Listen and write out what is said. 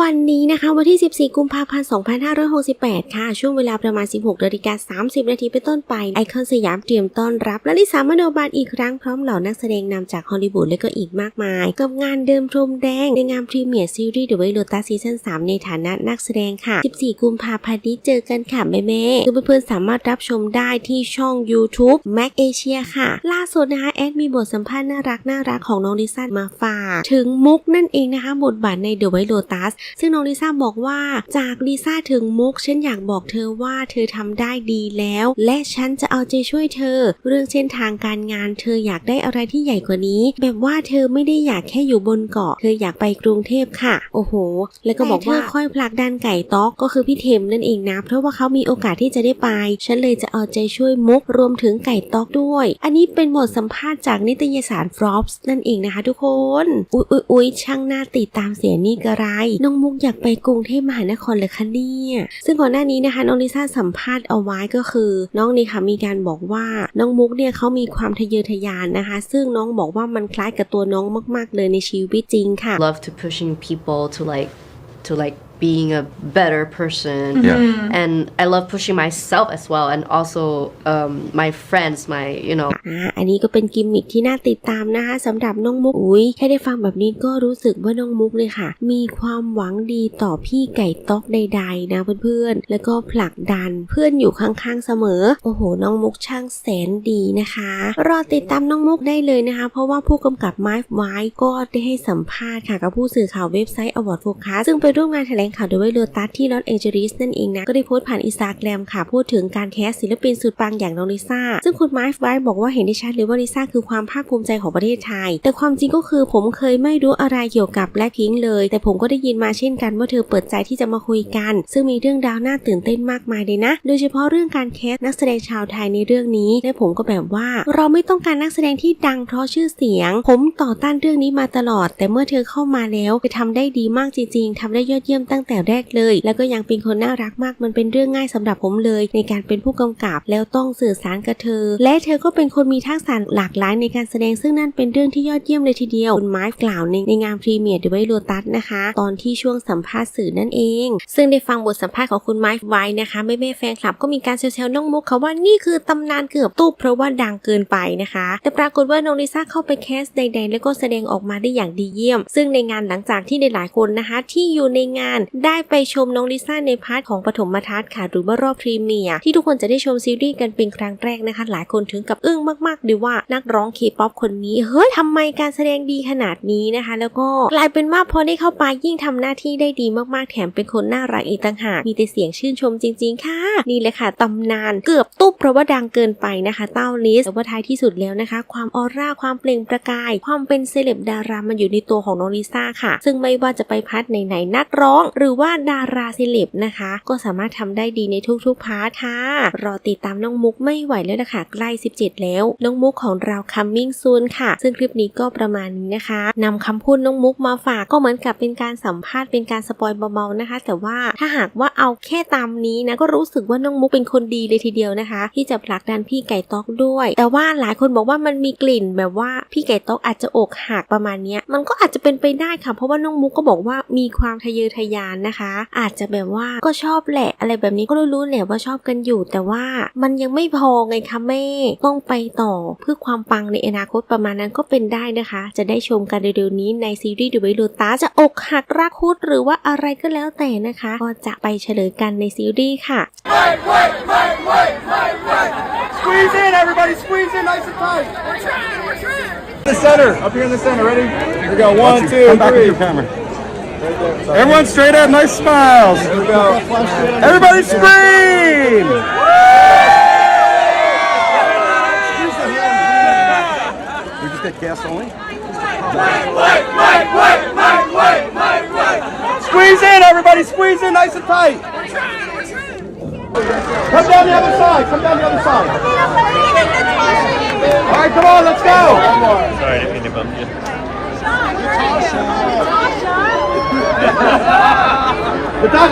วันนี้นะคะ วันที่ 14 กุมภาพันธ์ 2568 ค่ะ ช่วงเวลาประมาณ 16นาฬิกา30 นาทีเป็นต้นไป ไอคอนสยามเตรียมต้อนรับและลิสามโนบาลอีกครั้งพร้อมเหล่านักแสดงนำจากฮอลลีวูดและก็อีกมากมาย กับงานเดิมพรมแดง ในงานพรีเมียร์ซีรีส์ The White Lotus ซีซั่น3ในฐานะนักแสดงค่ะ 14 กุมภาพันธ์นี้เจอกันค่ะแม่ๆคือเพื่อนๆสามารถรับชมได้ที่ช่อง YouTube Mac Asia ค่ะ ล่าสุดนะคะแอดมีบทสัมภาษณ์น่ารักน่ารักของน้องลิซ่ามาฝาก ถึงมุกนั่นเองนะคะบทบาทใน The White Lotus ซึ่งน้องลิซ่าบอกว่าจากลิซ่าถึงมุกฉันอยากบอกเธอว่าเธอทำได้ดีแล้ว และฉันจะเอาใจช่วยเธอ เรื่องเส้นทางการงาน เธออยากได้อะไรที่ใหญ่กว่านี้ แบบว่าเธอไม่ได้อยากแค่อยู่บนเกาะ เธออยากไปกรุงเทพค่ะ โอ้โห แล้วก็บอกว่าค่อยผลักดันไก่ต๊อกก็คือพี่เทมนั่นเองนะ เพราะว่าเขามีโอกาสที่จะได้ไป ฉันเลยจะเอาใจช่วยมุกรวมถึงไก่ต๊อกด้วย อันนี้เป็นบทสัมภาษณ์จากนิตยสาร Forbes นั่นเองนะคะ ทุกคน อุ๊ยอุ๊ยอุ๊ยช่างหน้าติดตามเสียนี่กระไรน้ององมุกอยากไปกรุงเทพมหานครเลยคะเนี่ยซึ่งก่อนหน้านี้นะคะน้องลิซ่าสัมภาษณ์เอาไว้ก็คือ น้องนี่ค่ะมีการบอกว่าน้องมุกเนี่ยเขามีความทะเยอทะยานนะคะ ซึ่งน้องบอกว่ามันคล้ายกับตัวน้องมาก ๆ เลยในชีวิตจริงค่ะ love to pushing people to like to like being a better person Yeah. and i love pushing myself as well and also um, my friends my you know อ่าอันนี้ก็เป็นกิมมิคที่น่าติดตามนะคะสำหรับน้องมุกอุ้ยแค่ได้ฟังแบบนี้ก็รู้สึกว่าน้องมุกเลยค่ะ มีความหวังดีต่อพี่ไก่ต๊อกใดๆนะเพื่อนๆ แล้วก็ผลักดันเพื่อนอยู่ข้างๆเสมอ โอ้โห น้องมุกช่างแสนดีนะคะ รอติดตามน้องมุกได้เลยนะคะ เพราะว่าผู้กำกับไมฟ์ไว้ก็ได้ให้สัมภาษณ์ค่ะกับผู้สื่อข่าวเว็บไซต์ Award Focus ซึ่งไปร่วมงานแถลงข่าวโดยเวโรตัสที่ลอสแองเจลิสนั่นเองนะ ก็ได้โพสต์ผ่านอินสตาแกรมค่ะ พูดถึงการแคสศิลปินสุดปังอย่างน้องลิซ่า ซึ่งคุณไมฟ์ไว้บอกว่าเห็นได้ชัดเลยว่าลิซ่าคือความภาคภูมิใจของประเทศไทย แต่ความจริงก็คือผมเคยไม่รู้อะไรเกี่ยวกับแบล็คพิงเลย แต่ผมก็ได้ยินมาเช่นกันว่าเธอเปิดใจที่จะมาคุยกัน ซึ่งมีเรื่องราวน่าตื่นเต้นมากมายเลยนะ โดยเฉพาะเรื่องการแคสนักแสดงชาวไทยในเรื่องนี้ และผมก็แบบว่า เราไม่ต้องการนักแสดงที่ดังเพราะชื่อเสียง ผมต่อต้านเรื่องนี้มาตลอด แต่เมื่อเธอเข้ามาแล้วเธอทำได้ดีมากจริง ๆทำได้ยอดเยี่ยมตั้งแต่แรกเลย แล้วก็ยังเป็นคนน่ารักมากมันเป็นเรื่องง่ายสำหรับผมเลย ในการเป็นผู้กำกับแล้วต้องสื่อสารกับเธอ และเธอก็เป็นคนมีทักษะหลากหลายในการแสดงซึ่งนั่นเป็นเรื่องที่ยอดเยี่ยมเลยทีเดียวคุณไม้กล่าวในในงานพรีเมียร์เดอะไวโรตัสนะคะ ตอนที่ช่วงสัมภาษณ์สื่อนั่นเอง ซึ่งได้ฟังบทสัมภาษณ์ของคุณไม้ไว้นะคะแม่แม่แฟนคลับก็มีการแซวๆน้องมุกเขาว่านี่คือตำนานเกือบตู้เพราะว่าดังเกินไปนะคะ แต่ปรากฏว่าน้องลิซ่าเข้าไปแคสใดๆ แล้วก็แสดงออกมาได้อย่างดีเยี่ยม ซึ่งในงานหลังจากที่หลายๆคนนะคะที่อยู่ในงานได้ไปชมน้องลิซ่าในพาร์ทของปฐมทัศน์ค่ะหรือว่ารอบพรีเมียร์ที่ทุกคนจะได้ชมซีรีส์กันเป็นครั้งแรกนะคะ หลายคนถึงกับอึ้งมากๆเลยว่านักร้องเคป๊อปคนนี้เฮ้ยทำไมการแสดงดีขนาดนี้นะคะ แล้วก็กลายเป็นว่าพอได้เข้าไปยิ่งทำหน้าที่ได้ดีมากๆแถมเป็นคนน่ารักอีกต่างหากมีแต่เสียงชื่นชมจริง ๆ ค่ะ นี่เลยค่ะตำนานเกือบตุ๊บเพราะว่าดังเกินไปนะคะเต้าลิสแต่ว่าท้ายที่สุดแล้วนะคะ ความออร่าความเปล่งประกาย ความเป็นเซเลบดารามันอยู่ในตัวของน้องลิซ่าค่ะ ซึ่งไม่ว่าจะไปพัดไหนๆนักร้องหรือว่าดาราซเลบนะคะ ก็สามารถทำได้ดีในทุกๆพาร์ทค่ะ รอติดตามน้องมุกไม่ไหวแล้วนะคะใกล้ 17 แล้ว น้องมุกของเรา coming soon ค่ะ ซึ่งคลิปนี้ก็ประมาณนี้นะคะนำคำพูดน้องมุกมาฝากก็เหมือนกับเป็นการสัมภาษณ์เป็นการสปอยเบาๆนะคะ แต่ว่าถ้าหากว่าเอาแค่ตามนี้นะก็รู้สึกว่าน้องมุกเป็นคนดีเลยทีเดียวนะคะ ที่จะผลักดันพี่ไก่ต๊อกด้วย แต่ว่าหลายคนบอกว่ามันมีกลิ่นแบบว่าพี่ไก่ต๊อกอาจจะอกหักประมาณนี้มันก็อาจจะเป็นไปได้ค่ะ เพราะว่าน้องมุกก็บอกว่ามีความทะเยอทะยานนะคะ อาจจะแบบว่าก็ชอบแหละอะไรแบบนี้ก็รู้ๆแหละว่าชอบกันอยู่ แต่ว่ามันยังไม่พอไงคะแม่ต้องไปต่อเพื่อความปังในอนาคตประมาณนั้นก็เป็นได้นะคะ จะได้ชมกันเร็วๆนี้ในซีรีส์ดูไวโรตาจะอกหักรักคุดหรือว่าอะไรก็แล้วแต่นะคะ ก็จะไปเฉลยกันในซีรีส์ค่ะ Squeeze in, everybody, squeeze in nice and tight. We're trying, we're trying. The center, up here in the center, ready? Here we go, one, two, Come back with three. your camera. Everyone straight up, nice smiles. Here we go. Everybody scream! We just get gas only? Squeeze in, everybody, squeeze in nice and tight. Come down the other side, come down the other side. All right, come on, let's go. Sorry, I didn't mean to bump you. The doc-